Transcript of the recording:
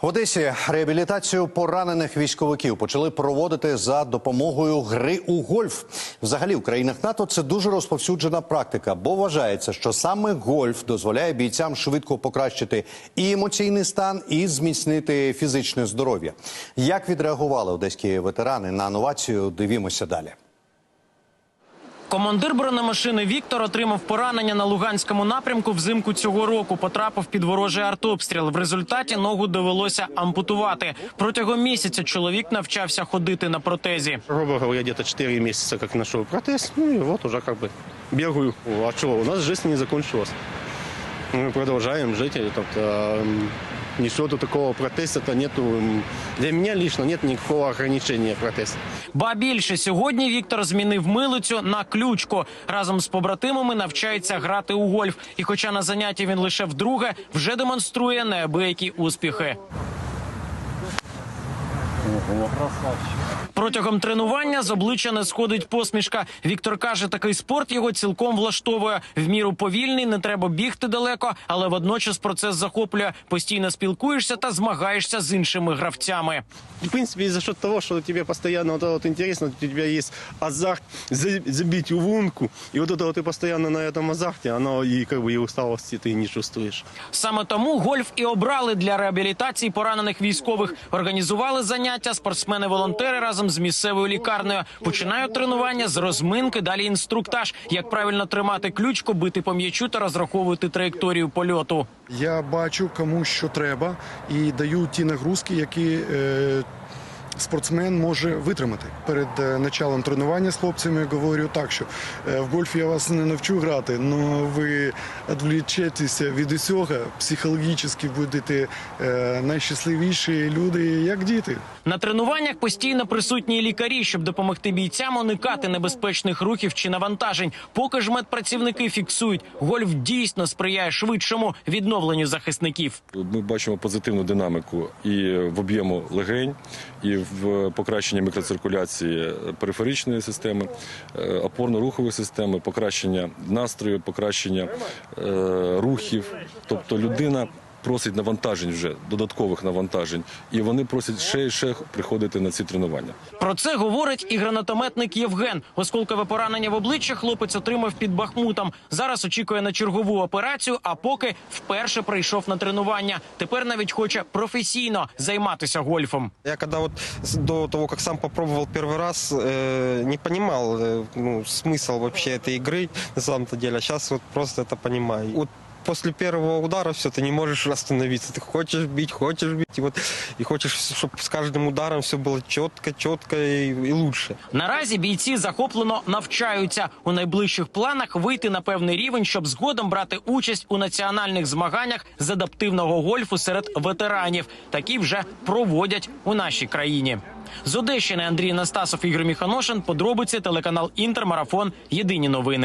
В Одесі реабілітацію поранених військовиків почали проводити за допомогою гри у гольф. Взагалі, в країнах НАТО це дуже розповсюджена практика, бо вважається, що саме гольф дозволяє бійцям швидко покращити і емоційний стан, і зміцнити фізичне здоров'я. Як відреагували одеські ветерани на новацію? Дивімося далі. Командир бронемашини Віктор отримав поранення на Луганському напрямку взимку цього року. Потрапив під ворожий артобстріл. В результаті ногу довелося ампутувати. Протягом місяця чоловік навчався ходити на протезі. Грубо говоря, где-то 4 місяці, як знайшов протез, ну і вот уже как бы бегаю. А чого у нас життя не закончилась. Мы продолжаем жить, тобто, нічого такого протесту нету. Для мене лично нет никакого ограничения протесту. Ба більше сьогодні Віктор змінив милицю на ключку. Разом з побратимами навчається грати у гольф. І, хоча на занятті він лише вдруге, вже демонструє неабиякі успіхи. Протягом тренування з обличчя не сходить посмішка. Віктор каже, такий спорт його цілком влаштовує. В міру повільний, не треба бігти далеко, але водночас процес захоплює. Постійно спілкуєшся та змагаєшся з іншими гравцями. В принципе, за счет того, что тебе постоянно вот это вот интересно, у тебя есть азарт за- забить в лунку, и вот это вот ты постоянно на этом азарте, оно и как бы и усталости ты не чувствуешь. Саме тому гольф і обрали для реабілітації поранених військових. Організували заняття спортсмени-волонтери разом з місцевою лікарнею. Починають тренування з розминки, далі інструктаж, як правильно тримати ключку, бити по м'ячу та розраховувати траєкторію польоту. Я бачу кому що треба і даю ті нагрузки, які е, спортсмен може витримати. Перед е, началом тренування з хлопцями говорю так, що е, в гольф я вас не навчу грати, але ви відвлічетеся від усього, психологічно будете е, найщасливіші люди, як діти. На тренуваннях постійно присутні лікарі, щоб допомогти бійцям уникати небезпечних рухів чи навантажень. Поки ж медпрацівники фіксують, гольф дійсно сприяє швидшому відновленню захисників. Ми бачимо позитивну динаміку і в об'єму легень, і в покращенні мікроциркуляції периферичної системи, е, опорно-рухової системи, покращення настрою, покращення е, рухів. Тобто людина просить навантажень вже додаткових навантажень, і вони просять ще і ще приходити на ці тренування. Про це говорить і гранатометник Євген. Осколкове поранення в обличчя хлопець отримав під Бахмутом. Зараз очікує на чергову операцію, а поки вперше прийшов на тренування. Тепер навіть хоче професійно займатися гольфом. Я когда вот с- до того, как сам попробовал первый раз, э, не понимал э, ну, смысл вообще этой игры на самом-то деле. А сейчас вот просто это понимаю. Вот после первого удара все, ты не можешь остановиться. Ты хочешь бить, хочешь бить, и вот и хочешь, чтобы с каждым ударом все было четко, четко и, и лучше. Наразі бійці захоплено навчаються у найближчих планах вийти на певний рівень, щоб згодом брати участь у національних змаганнях з адаптивного гольфу серед ветеранів. Такі вже проводять у нашій країні. З Одещини Андрій Настасов Ігор Міханошин. Подробиці телеканал Інтермарафон. Єдині новини.